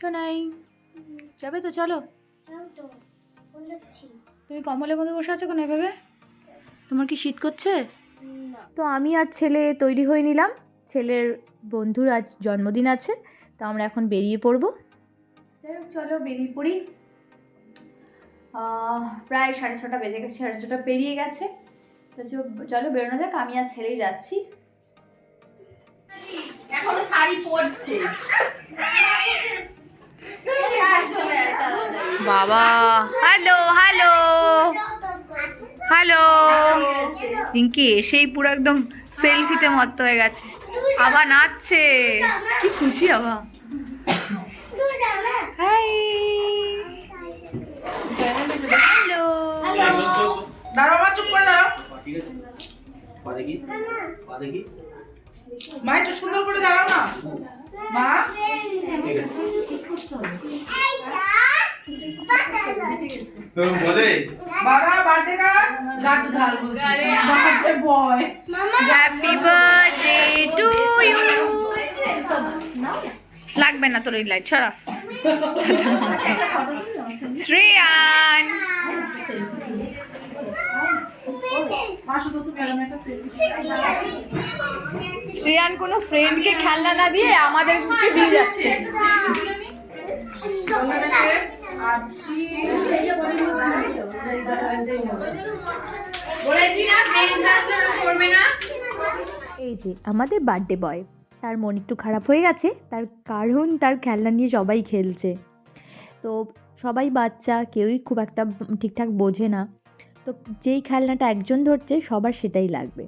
শোনাই যাবে তো চলো। তো তুমি কমলের মধ্যে বসে আছো কেন এভাবে? তোমার কি শীত করছে? তো আমি আর ছেলে তৈরি হয়ে নিলাম। ছেলের বন্ধুর আজ জন্মদিন আছে তো আমরা এখন বেরিয়ে পড়ব। যাই হোক চলো বেরিয়ে পড়ি। প্রায় সাড়ে ছটা বেজে গেছে সাড়ে ছটা পেরিয়ে গেছে। তো চলো বেরোনো যাক আমি আর ছেলেই যাচ্ছি। এখনও শাড়ি পরছে। বাবা। হ্যালো হ্যালো হ্যালো রিঙ্কি এসেই পুরো একদম সেলফিতে মত্ত হয়ে গেছে। আবার নাচছে। কি খুশি আবা হাই হ্যালো দাঁড়াও চুপ করে দাঁড়াও। ঠিক আছে পা দেখি পা দেখি মা একটু সুন্দর করে দাঁড়াও না। মা। ঠিক আছে বলে? বাবা বার্থডে কার গান গাল বলছি। Birthday boy happy birthday to you লাগবে না তোর এই লাইট ছড়া। শ্রেয়ান। শ্রেয়ান কোনো ফ্রেন্ডকে খেলনা না দিয়ে আমাদেরকে দিয়ে যাচ্ছে। এই যে আমাদের বার্থডে বয় তার মন একটু খারাপ হয়ে গেছে, তার কারণ তার খেলনা নিয়ে সবাই খেলছে। তো সবাই বাচ্চা, কেউই খুব একটা ঠিকঠাক বোঝে না। তো যেই খেলনাটা একজন ধরছে, সবার সেটাই লাগবে।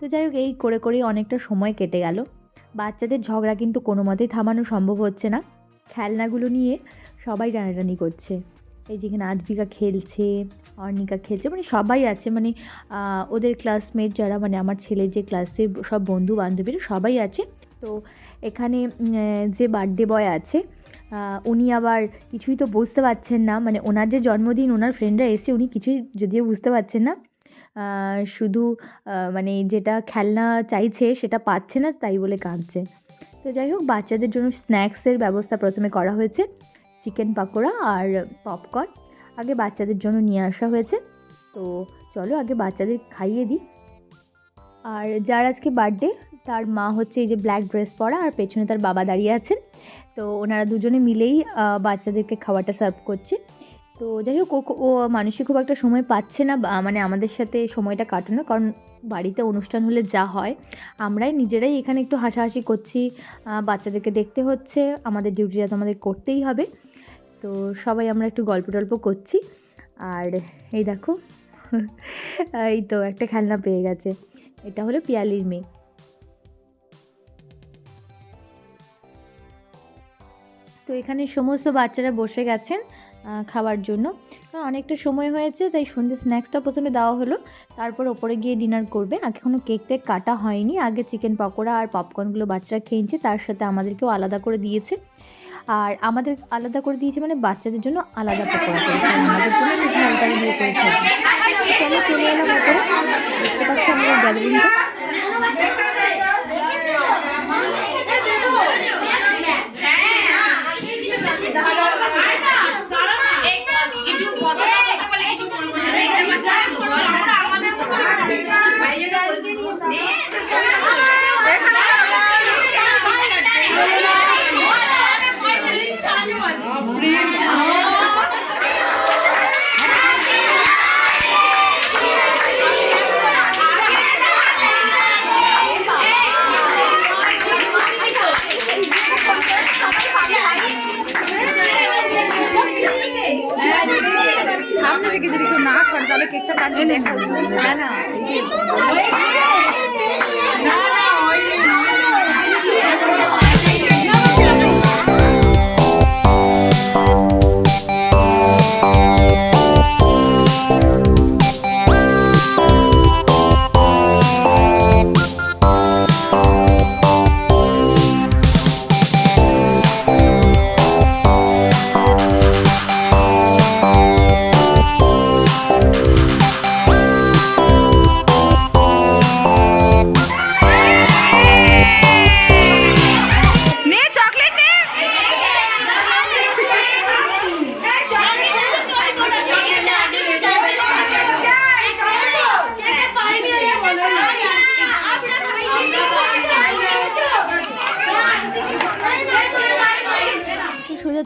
তো যাই হোক, এই করে করেই অনেকটা সময় কেটে গেল। বাচ্চাদের ঝগড়া কিন্তু কোনো মতেই থামানো সম্ভব হচ্ছে না। খেলনাগুলো নিয়ে সবাই টানাটানি করছে। এই যেখানে আজবিকা খেলছে অর্ণিকা খেলছে মানে সবাই আছে মানে ওদের ক্লাসমেট যারা মানে আমার ছেলের যে ক্লাসের সব বন্ধু বান্ধবীরা সবাই আছে। তো এখানে যে বার্থডে বয় আছে উনি আবার কিছুই তো বুঝতে পারছেন না মানে ওনার যে জন্মদিন, ওনার ফ্রেন্ডরা এসে উনি কিছুই যদিও বুঝতে পারছেন না শুধু মানে যেটা খেলনা চাইছে সেটা পাচ্ছে না, তাই বলে কাঁদছে। তো যাই হোক, বাচ্চাদের জন্য স্ন্যাক্সের ব্যবস্থা প্রথমে করা হয়েছে চিকেন পাকোড়া আর পপকর্ন আগে বাচ্চাদের জন্য নিয়ে আসা হয়েছে। তো চলো আগে বাচ্চাদের খাইয়ে দিই। আর যার আজকে বার্থডে তার মা হচ্ছে এই যে ব্ল্যাক ড্রেস পরা আর পেছনে তার বাবা দাঁড়িয়ে আছেন। তো ওনারা দুজনে মিলেই বাচ্চাদেরকে খাবারটা সার্ভ করছে। তো যাই হোক, ও- মানুষই খুব একটা সময় পাচ্ছে না মানে আমাদের সাথে সময়টা কাটানো, কারণ বাড়িতে অনুষ্ঠান হলে যা হয়, আমরাই নিজেরাই এখানে একটু হাসাহাসি করছি বাচ্চাদেরকে দেখতে হচ্ছে, আমাদের ডিউটিটা তো আমাদের করতেই হবে। তো সবাই আমরা একটু গল্প টল্প করছি, আর এই দেখো, এই তো একটা খেলনা পেয়ে গেছে, এটা হলো পিয়ালির মেয়ে। তো এখানে সমস্ত বাচ্চারা বসে গেছেন খাওয়ার জন্য। অনেকটা সময় হয়েছে, তাই সন্ধ্যে স্ন্যাক্সটা প্রথমে দেওয়া হলো। তারপর ওপরে গিয়ে ডিনার করবে। এখনও কেক টেক কাটা হয়নি। আগে চিকেন পকোড়া আর পপকর্নগুলো বাচ্চারা খেয়েছে তার সাথে আমাদেরকেও আলাদা করে দিয়েছে। আর আমাদের আলাদা করে দিয়েছে মানে বাচ্চাদের জন্য আলাদা পকোড়া করেছে। আমাদের জন্য চলো এলাম থেকে যদি কেউ না সরে তাহলে কেকটা কাটিয়ে দেখা না।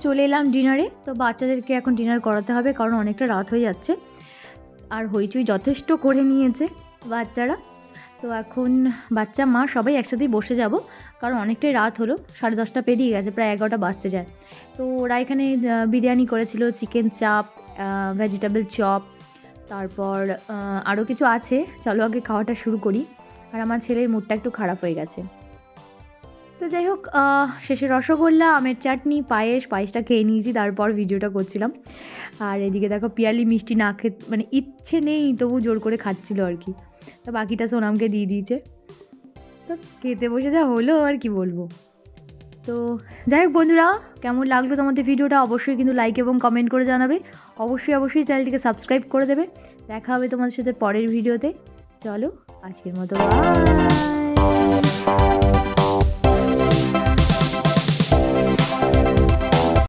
চলে এলাম ডিনারে। তো বাচ্চাদেরকে এখন ডিনার করাতে হবে, কারণ অনেকটা রাত হয়ে যাচ্ছে। আর হইচই যথেষ্ট করে নিয়েছে বাচ্চারা। তো এখন বাচ্চা, মা সবাই একসাথেই বসে যাব, কারণ অনেকটাই রাত হলো, সাড়ে দশটা পেরিয়ে গেছে, প্রায় এগারোটা বাজতে যায়। তো ওরা এখানে বিরিয়ানি করেছিল, চিকেন চাপ ভেজিটেবল চপ তারপর আরও কিছু আছে। চলো আগে খাওয়াটা শুরু করি। আর আমার ছেলের মুডটা একটু খারাপ হয়ে গেছে। তো যাই হোক শেষে রসগোল্লা, আমের চাটনি, পায়েস, পায়েসটা খেয়ে নিয়েছি তারপর ভিডিওটা করছিলাম। আর এদিকে দেখো, পিয়ালি মিষ্টি না খেতে মানে ইচ্ছে নেই, তবু জোর করে খাচ্ছিল আর কি। তো বাকিটা সোনামকে দিয়ে দিয়েছে। তো খেতে বসে যা হলো, আর কি বলব। তো যাই হোক বন্ধুরা, কেমন লাগল তোমাদের ভিডিওটা? অবশ্যই কিন্তু লাইক এবং কমেন্ট করে জানাবে। অবশ্যই অবশ্যই চ্যানেলটিকে সাবস্ক্রাইব করে দেবে। দেখা হবে তোমাদের সাথে পরের ভিডিওতে। চলো, আজকের মতো বাই